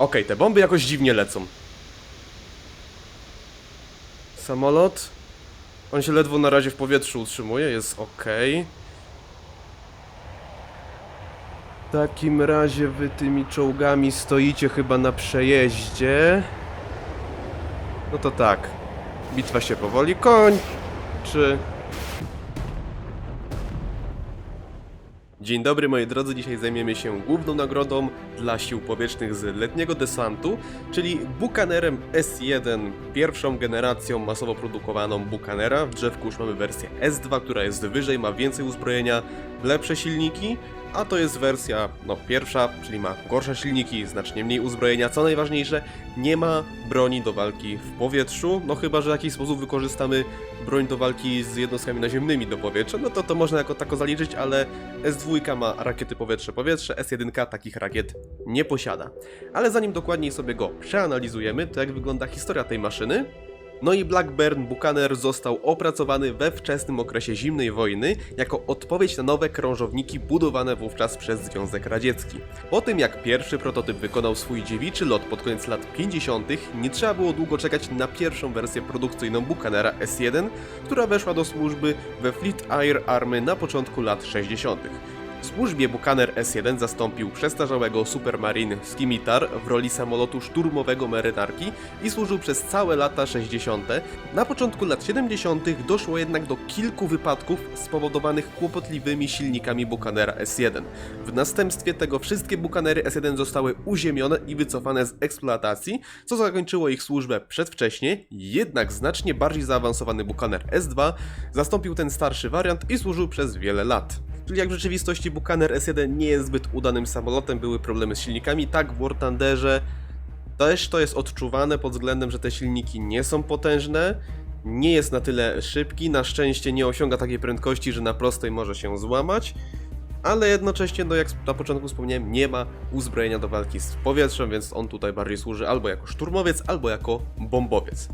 Okej, te bomby jakoś dziwnie lecą. Samolot. On się ledwo na razie w powietrzu utrzymuje, jest ok. W takim razie wy tymi czołgami stoicie chyba na przejeździe. No to tak. Bitwa się powoli kończy. Dzień dobry moi drodzy, dzisiaj zajmiemy się główną nagrodą dla sił powietrznych z letniego desantu, czyli Buccaneerem S1, pierwszą generacją masowo produkowaną Buccaneera. W drzewku już mamy wersję S2, która jest wyżej, ma więcej uzbrojenia, lepsze silniki, a to jest wersja no, pierwsza, czyli ma gorsze silniki, znacznie mniej uzbrojenia. Co najważniejsze, nie ma broni do walki w powietrzu, no chyba, że w jakiś sposób wykorzystamy broń do walki z jednostkami naziemnymi do powietrza, no to to można jako tako zaliczyć, ale S2 ma rakiety powietrze-powietrze, S1 takich rakiet nie posiada. Ale zanim dokładniej sobie go przeanalizujemy, to jak wygląda historia tej maszyny, no i Blackburn Buchaner został opracowany we wczesnym okresie zimnej wojny jako odpowiedź na nowe krążowniki budowane wówczas przez Związek Radziecki. Po tym jak pierwszy prototyp wykonał swój dziewiczy lot pod koniec lat 50., nie trzeba było długo czekać na pierwszą wersję produkcyjną Buchanera S1, która weszła do służby we Fleet Air Army na początku lat 60. W służbie Buchaner S1 zastąpił przestarzałego Supermarine Skimitar w roli samolotu szturmowego marynarki i służył przez całe lata 60. Na początku lat 70. doszło jednak do kilku wypadków spowodowanych kłopotliwymi silnikami Buchanera S1. W następstwie tego wszystkie Buchanery S1 zostały uziemione i wycofane z eksploatacji, co zakończyło ich służbę przedwcześnie, jednak znacznie bardziej zaawansowany Buchaner S2 zastąpił ten starszy wariant i służył przez wiele lat. Jak w rzeczywistości Buchaner S1 nie jest zbyt udanym samolotem, były problemy z silnikami, tak w War Thunderze też to jest odczuwane pod względem, że te silniki nie są potężne, nie jest na tyle szybki, na szczęście nie osiąga takiej prędkości, że na prostej może się złamać, ale jednocześnie, no jak na początku wspomniałem, nie ma uzbrojenia do walki z powietrzem, więc on tutaj bardziej służy albo jako szturmowiec, albo jako bombowiec.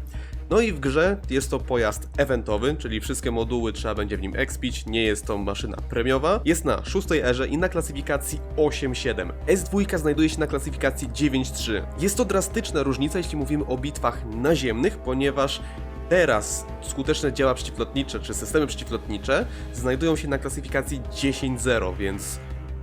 No i w grze jest to pojazd eventowy, czyli wszystkie moduły trzeba będzie w nim expić, nie jest to maszyna premiowa. Jest na szóstej erze i na klasyfikacji 8.7. S2 znajduje się na klasyfikacji 9.3. Jest to drastyczna różnica, jeśli mówimy o bitwach naziemnych, ponieważ Teraz skuteczne działa przeciwlotnicze czy systemy przeciwlotnicze znajdują się na klasyfikacji 10.0, więc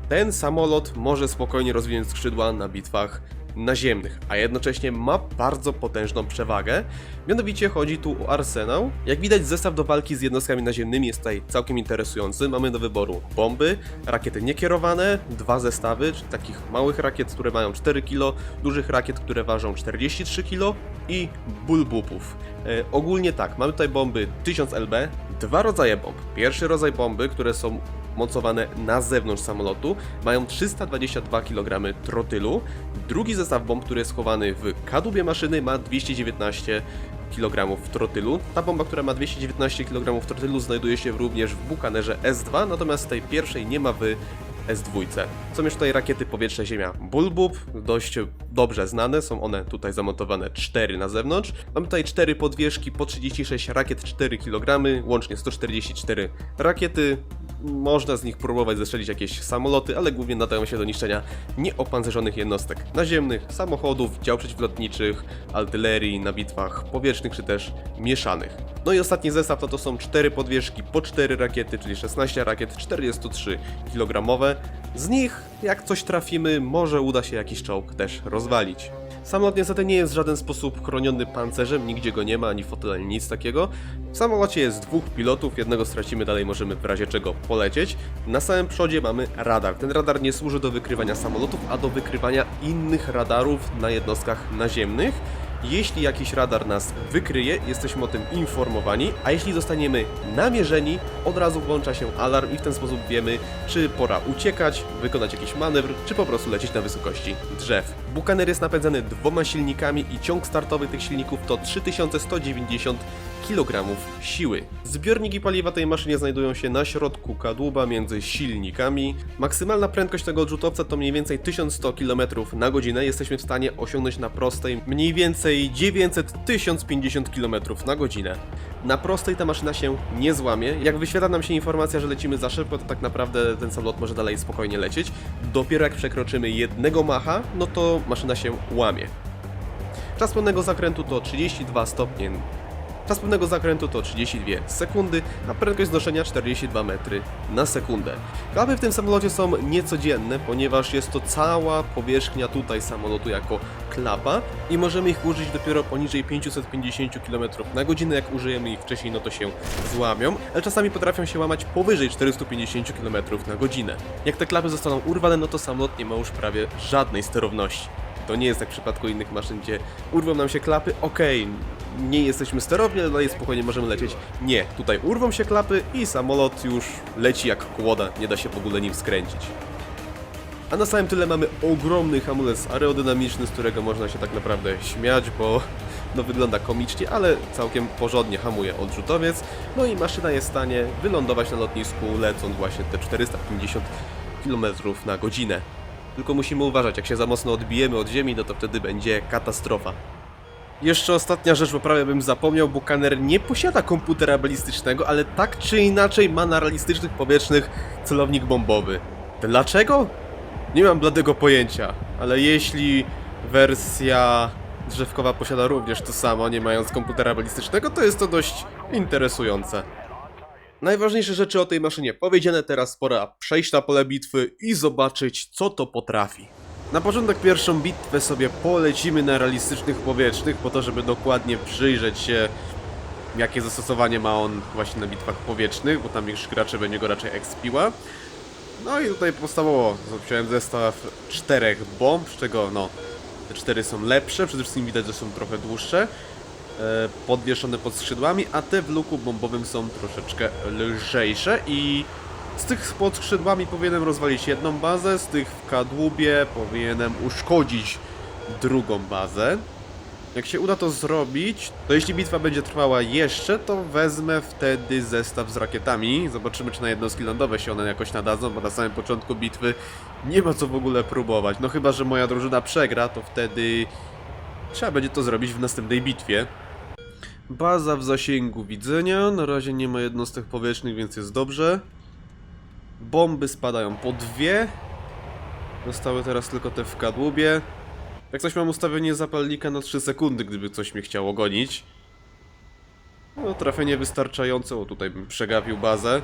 ten samolot może spokojnie rozwinąć skrzydła na bitwach naziemnych, a jednocześnie ma bardzo potężną przewagę. Mianowicie chodzi tu o arsenał. Jak widać, zestaw do walki z jednostkami naziemnymi jest tutaj całkiem interesujący. Mamy do wyboru bomby, rakiety niekierowane, dwa zestawy, czyli takich małych rakiet, które mają 4 kg, dużych rakiet, które ważą 43 kg i bulbupów. E, ogólnie tak, mamy tutaj bomby 1000 LB, dwa rodzaje bomb. Pierwszy rodzaj bomby, które są mocowane na zewnątrz samolotu, mają 322 kg trotylu. Drugi zestaw bomb, który jest schowany w kadłubie maszyny, ma 219 kg trotylu. Ta bomba, która ma 219 kg trotylu, znajduje się również w Bukanerze S2, natomiast tej pierwszej nie ma w S2. Są już tutaj rakiety powietrze-ziemia Bulbub, dość dobrze znane, są one tutaj zamontowane 4 na zewnątrz. Mamy tutaj 4 podwieżki po 36 rakiet 4 kg, łącznie 144 rakiety. Można z nich próbować zestrzelić jakieś samoloty, ale głównie nadają się do niszczenia nieopancerzonych jednostek naziemnych, samochodów, dział przeciwlotniczych, artylerii na bitwach powietrznych czy też mieszanych. No i ostatni zestaw to, to są 4 podwieżki po 4 rakiety, czyli 16 rakiet 43 kg. Z nich, jak coś trafimy, może uda się jakiś czołg też rozwalić. Samolot niestety nie jest w żaden sposób chroniony pancerzem, nigdzie go nie ma, ani fotel, ani nic takiego. W samolocie jest dwóch pilotów, jednego stracimy, dalej możemy w razie czego polecieć. Na samym przodzie mamy radar. Ten radar nie służy do wykrywania samolotów, a do wykrywania innych radarów na jednostkach naziemnych. Jeśli jakiś radar nas wykryje, jesteśmy o tym informowani, a jeśli zostaniemy namierzeni, od razu włącza się alarm i w ten sposób wiemy, czy pora uciekać, wykonać jakiś manewr, czy po prostu lecieć na wysokości drzew. Bukaner jest napędzany dwoma silnikami i ciąg startowy tych silników to 3190 kg siły. Zbiorniki paliwa tej maszynie znajdują się na środku kadłuba między silnikami. Maksymalna prędkość tego odrzutowca to mniej więcej 1100 km na godzinę. Jesteśmy w stanie osiągnąć na prostej mniej więcej 900-1050 km na godzinę. Na prostej ta maszyna się nie złamie. Jak wyświetla nam się informacja, że lecimy za szybko, to tak naprawdę ten samolot może dalej spokojnie lecieć. Dopiero jak przekroczymy jednego macha, no to maszyna się łamie. Czas pełnego zakrętu to 32 stopnie. Czas pełnego zakrętu to 32 sekundy, a prędkość znoszenia 42 metry na sekundę. Klapy w tym samolocie są niecodzienne, ponieważ jest to cała powierzchnia tutaj samolotu jako klapa i możemy ich użyć dopiero poniżej 550 km na godzinę. Jak użyjemy ich wcześniej, no to się złamią, ale czasami potrafią się łamać powyżej 450 km na godzinę. Jak te klapy zostaną urwane, no to samolot nie ma już prawie żadnej sterowności. To nie jest jak w przypadku innych maszyn, gdzie urwą nam się klapy, okej, nie jesteśmy sterowni, ale dalej spokojnie możemy lecieć. Nie, tutaj urwą się klapy i samolot już leci jak kłoda, nie da się w ogóle nim skręcić. A na samym tyle mamy ogromny hamulec aerodynamiczny, z którego można się tak naprawdę śmiać, bo no wygląda komicznie, ale całkiem porządnie hamuje odrzutowiec. No i maszyna jest w stanie wylądować na lotnisku lecąc właśnie te 450 km na godzinę. Tylko musimy uważać, jak się za mocno odbijemy od ziemi, no to wtedy będzie katastrofa. Jeszcze ostatnia rzecz, bo prawie bym zapomniał, Bukaner nie posiada komputera balistycznego, ale tak czy inaczej ma na realistycznych powietrznych celownik bombowy. Dlaczego? Nie mam bladego pojęcia, ale jeśli wersja drzewkowa posiada również to samo, nie mając komputera balistycznego, to jest to dość interesujące. Najważniejsze rzeczy o tej maszynie powiedziane, teraz pora przejść na pole bitwy i zobaczyć co to potrafi. Na początek pierwszą bitwę sobie polecimy na realistycznych powietrznych, po to żeby dokładnie przyjrzeć się jakie zastosowanie ma on właśnie na bitwach powietrznych, bo tam już gracze będzie go raczej expiła. No i tutaj podstawowo wziąłem zestaw czterech bomb, z czego no te cztery są lepsze, przede wszystkim widać, że są trochę dłuższe, podwieszone pod skrzydłami, a te w luku bombowym są troszeczkę lżejsze i z tych pod skrzydłami powinienem rozwalić jedną bazę, z tych w kadłubie powinienem uszkodzić drugą bazę. Jak się uda to zrobić, to jeśli bitwa będzie trwała jeszcze, to wezmę wtedy zestaw z rakietami. Zobaczymy, czy na jednostki lądowe się one jakoś nadadzą, bo na samym początku bitwy nie ma co w ogóle próbować. No chyba, że moja drużyna przegra, to wtedy trzeba będzie to zrobić w następnej bitwie. Baza w zasięgu widzenia. Na razie nie ma jednostek powietrznych, więc jest dobrze. Bomby spadają po dwie. Zostały teraz tylko te w kadłubie. Jak coś mam ustawienie zapalnika na 3 sekundy, gdyby coś mnie chciało gonić. No, trafienie wystarczające. O, tutaj bym przegapił bazę.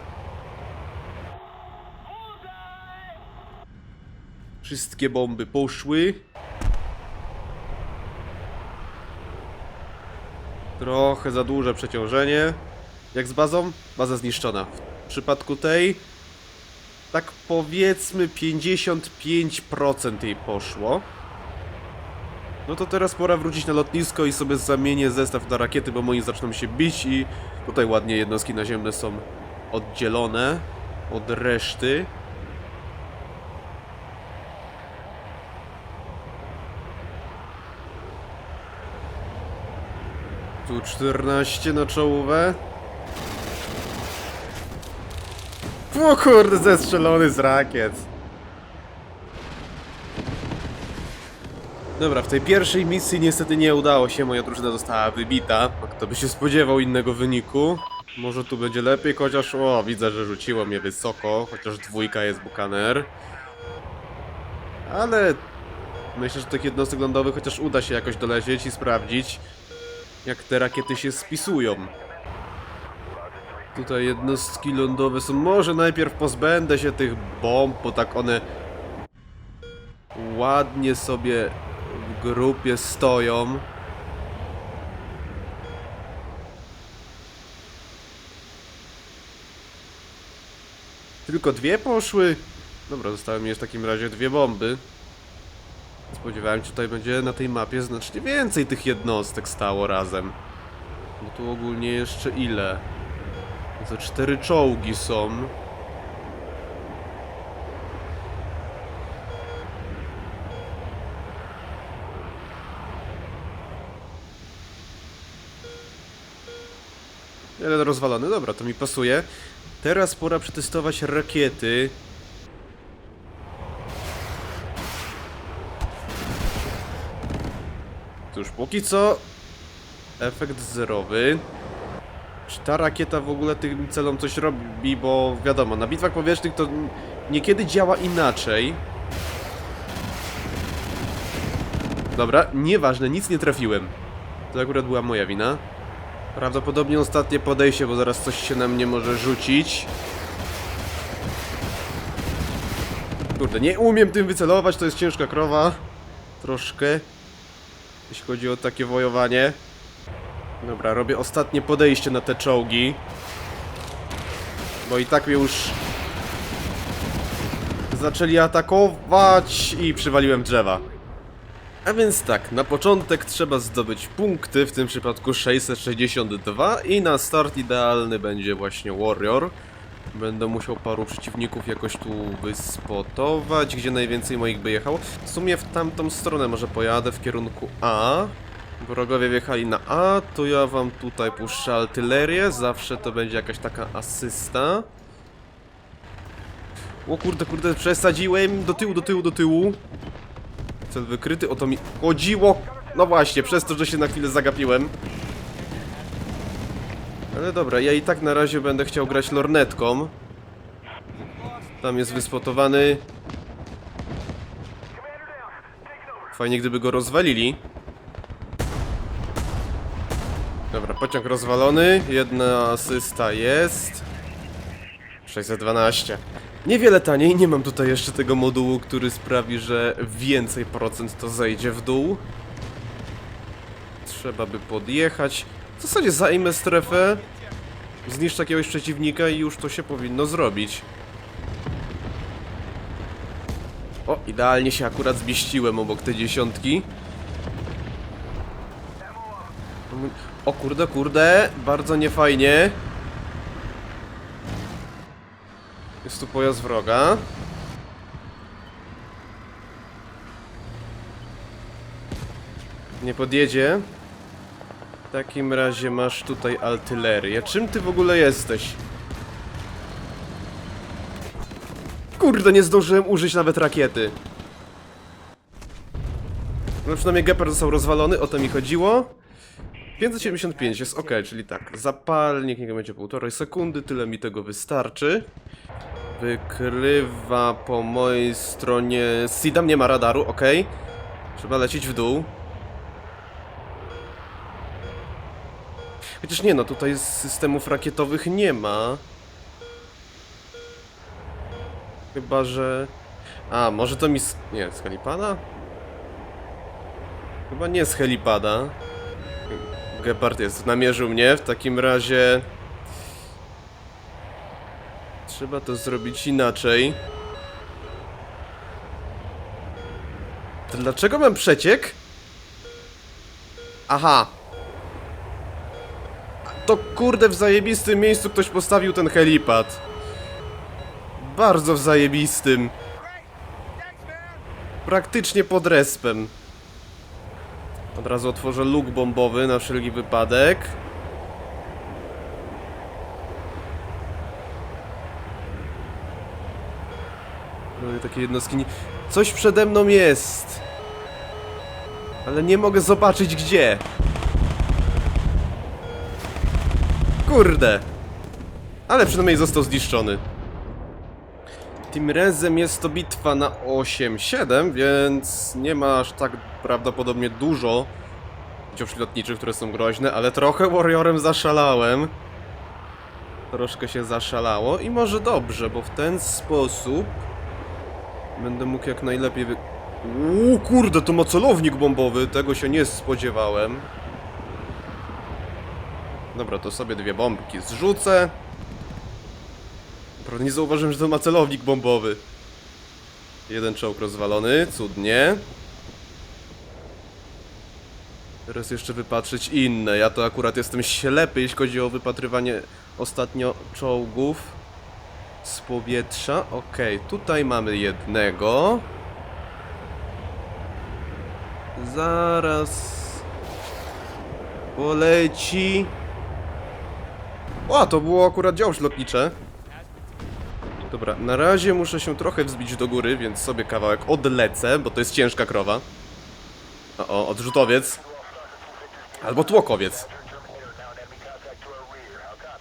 Wszystkie bomby poszły. Trochę za duże przeciążenie. Jak z bazą? Baza zniszczona. W przypadku tej, tak powiedzmy 55% jej poszło. No to teraz pora wrócić na lotnisko i sobie zamienię zestaw na rakiety, bo moi zaczną się bić i tutaj ładnie jednostki naziemne są oddzielone od reszty. 14 na czołówę. O kurde, zestrzelony z rakiet. Dobra, w tej pierwszej misji niestety nie udało się, moja drużyna została wybita. Kto by się spodziewał innego wyniku? Może tu będzie lepiej, chociaż o, widzę, że rzuciło mnie wysoko, chociaż dwójka jest Bukaner. Ale myślę, że tych jednostek lądowych chociaż uda się jakoś dolecieć i sprawdzić, jak te rakiety się spisują. Tutaj jednostki lądowe są. Może najpierw pozbędę się tych bomb, bo tak one ładnie sobie w grupie stoją. Tylko dwie poszły. Dobra, zostały mi w takim razie dwie bomby. Spodziewałem się, tutaj będzie na tej mapie znacznie więcej tych jednostek stało razem. No tu ogólnie jeszcze ile? Ze cztery czołgi są. Jeden rozwalony, dobra, to mi pasuje. Teraz pora przetestować rakiety. Póki co efekt zerowy. Czy ta rakieta w ogóle tym celom coś robi, bo wiadomo, na bitwach powietrznych to niekiedy działa inaczej. Dobra, nieważne, nic nie trafiłem. To akurat była moja wina. Prawdopodobnie ostatnie podejście, bo zaraz coś się na mnie może rzucić. Kurde, nie umiem tym wycelować, to jest ciężka krowa. Troszkę. Jeśli chodzi o takie wojowanie. Dobra, robię ostatnie podejście na te czołgi. Bo i tak mnie już zaczęli atakować i przywaliłem drzewa. A więc tak, na początek trzeba zdobyć punkty, w tym przypadku 662 i na start idealny będzie właśnie Warrior. Będę musiał paru przeciwników jakoś tu wyspotować, gdzie najwięcej moich by jechało. W sumie w tamtą stronę może pojadę, w kierunku A. Wrogowie wjechali na A, to ja wam tutaj puszczę artylerię, zawsze to będzie jakaś taka asysta. O kurde, kurde, przesadziłem, do tyłu, do tyłu, do tyłu. Cel wykryty, o to mi chodziło. No właśnie, przez to, że się na chwilę zagapiłem. Ale dobra, ja i tak na razie będę chciał grać lornetką. Tam jest wyspotowany. Fajnie, gdyby go rozwalili. Dobra, pociąg rozwalony. Jedna asysta jest. 612. Niewiele taniej, nie mam tutaj jeszcze tego modułu, który sprawi, że więcej procent to zejdzie w dół. Trzeba by podjechać. W zasadzie zajmę strefę, zniszczę jakiegoś przeciwnika i już to się powinno zrobić. O, idealnie się akurat zmieściłem obok te dziesiątki. O kurde, kurde, bardzo niefajnie. Jest tu pojazd wroga. Nie podjedzie. W takim razie masz tutaj artylerię. Czym ty w ogóle jesteś? Kurde, nie zdążyłem użyć nawet rakiety. No przynajmniej Gepard został rozwalony, o to mi chodziło. 575 jest ok, czyli tak, zapalnik niech będzie półtorej sekundy, tyle mi tego wystarczy. Wykrywa po mojej stronie... Sidam nie ma radaru, ok. Trzeba lecieć w dół. Chociaż nie no, tutaj systemów rakietowych nie ma. Chyba, że... A, może to mi... z- Nie, z helipada? Chyba nie z helipada. Gepard jest, namierzył mnie, w takim razie... Trzeba to zrobić inaczej. To dlaczego mam przeciek? Aha. To kurde w zajebistym miejscu ktoś postawił ten helipad. Bardzo w zajebistym. Praktycznie pod respem. Od razu otworzę luk bombowy na wszelki wypadek. No takie jednostki nie... Coś przede mną jest! Ale nie mogę zobaczyć gdzie. Kurde! Ale przynajmniej został zniszczony. Tym razem jest to bitwa na 8-7, więc nie ma aż tak prawdopodobnie dużo ciąż lotniczych, które są groźne, ale trochę Warriorem zaszalałem. Troszkę się zaszalało i może dobrze, bo w ten sposób będę mógł jak najlepiej wy... Uuu, kurde, to ma celownik bombowy, tego się nie spodziewałem. Dobra, to sobie dwie bombki zrzucę. Prawda nie zauważyłem, że to ma celownik bombowy. Jeden czołg rozwalony, cudnie. Teraz jeszcze wypatrzeć inne. Ja to akurat jestem ślepy, jeśli chodzi o wypatrywanie ostatnio czołgów z powietrza. Okej, tutaj mamy jednego. Zaraz poleci. O, to było akurat działo lotnicze. Dobra, na razie muszę się trochę wzbić do góry, więc sobie kawałek odlecę, bo to jest ciężka krowa. O, o odrzutowiec. Albo tłokowiec.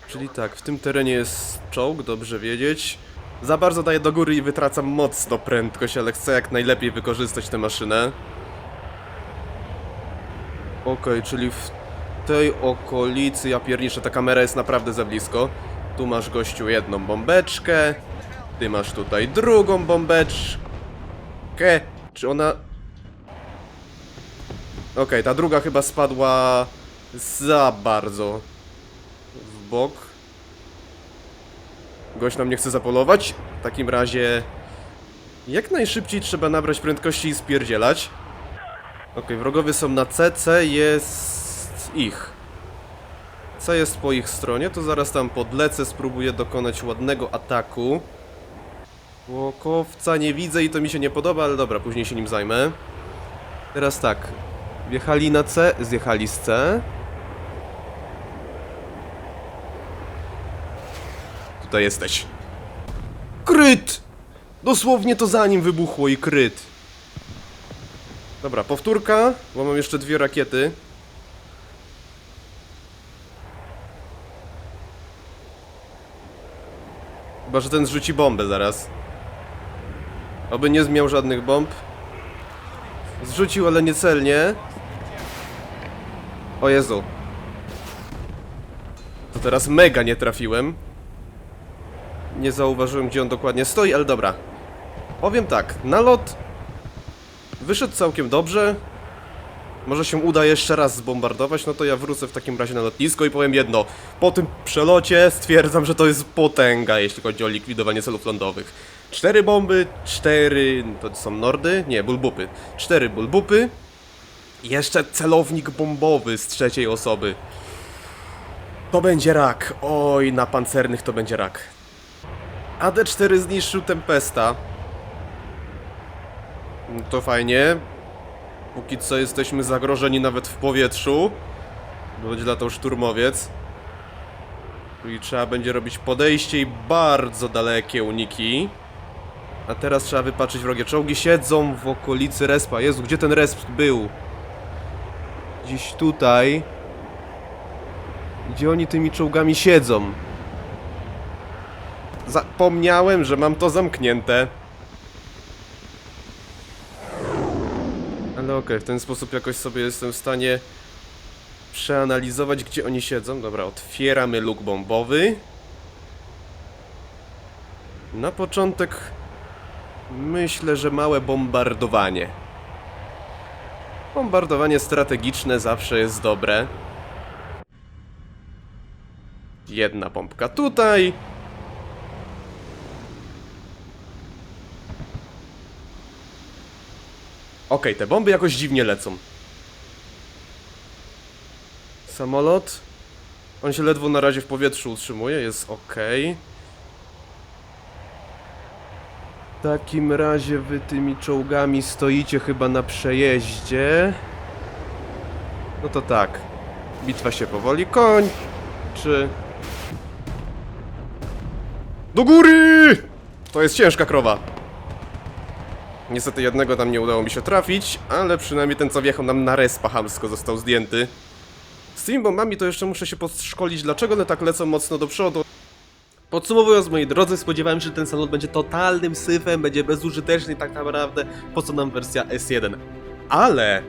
Czyli tak, w tym terenie jest czołg, dobrze wiedzieć. Za bardzo daję do góry i wytracam mocno prędkość, ale chcę jak najlepiej wykorzystać tę maszynę. Okej, czyli w tej okolicy, ja pierniczę, ta kamera jest naprawdę za blisko. Tu masz gościu jedną bombeczkę. Ty masz tutaj drugą bombeczkę. Czy ona... Okej, ta druga chyba spadła za bardzo w bok. Gość nam nie chce zapolować. W takim razie jak najszybciej trzeba nabrać prędkości i spierdzielać. Okej, wrogowie są na C, C ich. C jest po ich stronie, to zaraz tam podlecę, spróbuję dokonać ładnego ataku. Łokowca nie widzę i to mi się nie podoba, ale dobra, później się nim zajmę. Teraz tak, wjechali na C, zjechali z C. Tutaj jesteś. Kryt! Dosłownie to za nim wybuchło i kryt. Dobra, powtórka, bo mam jeszcze dwie rakiety. Chyba, że ten zrzuci bombę zaraz. Oby nie zmiał żadnych bomb. Zrzucił, ale niecelnie. O Jezu. To teraz mega nie trafiłem. Nie zauważyłem, gdzie on dokładnie stoi, ale dobra. Powiem tak, nalot wyszedł całkiem dobrze. Może się uda jeszcze raz zbombardować, no to ja wrócę w takim razie na lotnisko i powiem jedno. Po tym przelocie stwierdzam, że to jest potęga, jeśli chodzi o likwidowanie celów lądowych. Cztery bomby, cztery... to są nordy? Nie, bulbupy. Cztery bulbupy. Jeszcze celownik bombowy z trzeciej osoby. To będzie rak. Oj, na pancernych to będzie rak. AD4 zniszczył Tempesta. No To fajnie. Póki co jesteśmy zagrożeni nawet w powietrzu. Będzie latał szturmowiec. I trzeba będzie robić podejście i bardzo dalekie uniki. A teraz trzeba wypaczyć wrogie czołgi. Siedzą w okolicy respa. Jezu, gdzie ten resp był? Gdzieś tutaj. Gdzie oni tymi czołgami siedzą? Zapomniałem, że mam to zamknięte. Okej, w ten sposób jakoś sobie jestem w stanie przeanalizować, gdzie oni siedzą. Dobra, otwieramy luk bombowy. Na początek myślę, że małe bombardowanie. Bombardowanie strategiczne zawsze jest dobre. Jedna bombka tutaj. Okej, te bomby jakoś dziwnie lecą. Samolot. On się ledwo na razie w powietrzu utrzymuje, jest ok. W takim razie wy tymi czołgami stoicie chyba na przejeździe. No to tak. Bitwa się powoli kończy. Do góry! To jest ciężka krowa. Niestety jednego tam nie udało mi się trafić, ale przynajmniej ten co wjechał nam na respa hamsko został zdjęty. Z tymi bombami to jeszcze muszę się podszkolić, dlaczego one tak lecą mocno do przodu. Podsumowując, moi drodzy, spodziewałem się, że ten salon będzie totalnym syfem, będzie bezużyteczny tak naprawdę po co nam wersja S1. Ale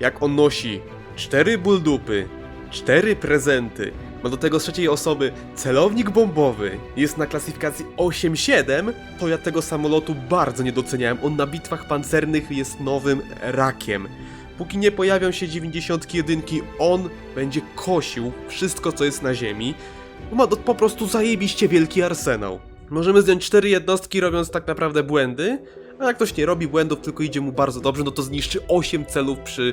jak on nosi cztery buldupy, cztery prezenty, ma do tego z trzeciej osoby celownik bombowy, jest na klasyfikacji 8-7, to ja tego samolotu bardzo nie doceniałem. On na bitwach pancernych jest nowym rakiem. Póki nie pojawią się 91, on będzie kosił wszystko, co jest na ziemi. Ma po prostu zajebiście wielki arsenał. Możemy zdjąć cztery jednostki, robiąc tak naprawdę błędy, a jak ktoś nie robi błędów, tylko idzie mu bardzo dobrze, no to zniszczy 8 celów przy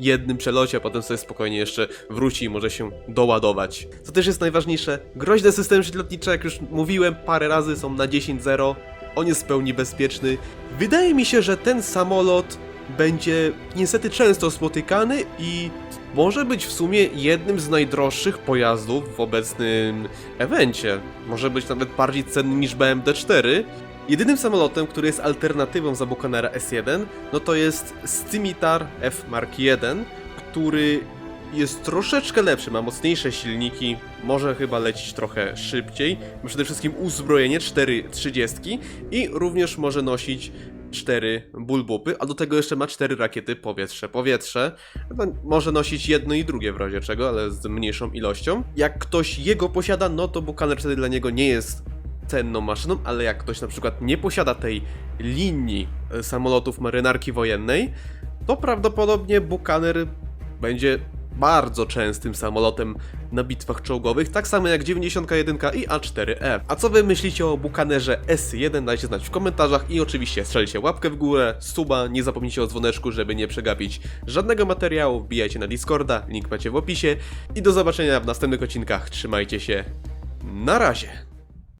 jednym przelocie, a potem sobie spokojnie jeszcze wróci i może się doładować. Co też jest najważniejsze, groźne systemy przeciwlotnicze, jak już mówiłem parę razy, są na 10-0. On jest w pełni bezpieczny. Wydaje mi się, że ten samolot będzie niestety często spotykany i może być w sumie jednym z najdroższych pojazdów w obecnym evencie. Może być nawet bardziej cenny niż BMD-4. Jedynym samolotem, który jest alternatywą za Buccanera S1, no to jest Scimitar F Mark I, który jest troszeczkę lepszy, ma mocniejsze silniki, może chyba lecieć trochę szybciej, ma przede wszystkim uzbrojenie 4 30 i również może nosić 4 bulbupy, a do tego jeszcze ma 4 rakiety powietrze-powietrze. No, może nosić jedno i drugie w razie czego, ale z mniejszą ilością. Jak ktoś jego posiada, no to Bukaner wtedy dla niego nie jest cenną maszyną, ale jak ktoś na przykład nie posiada tej linii e, samolotów marynarki wojennej, to prawdopodobnie Bukaner będzie bardzo częstym samolotem na bitwach czołgowych, tak samo jak 91 i A4F. A co wy myślicie o Bukanerze S1? Dajcie znać w komentarzach i oczywiście strzelcie łapkę w górę, suba, nie zapomnijcie o dzwoneczku, żeby nie przegapić żadnego materiału, wbijajcie na Discorda, link macie w opisie i do zobaczenia w następnych odcinkach, trzymajcie się, na razie!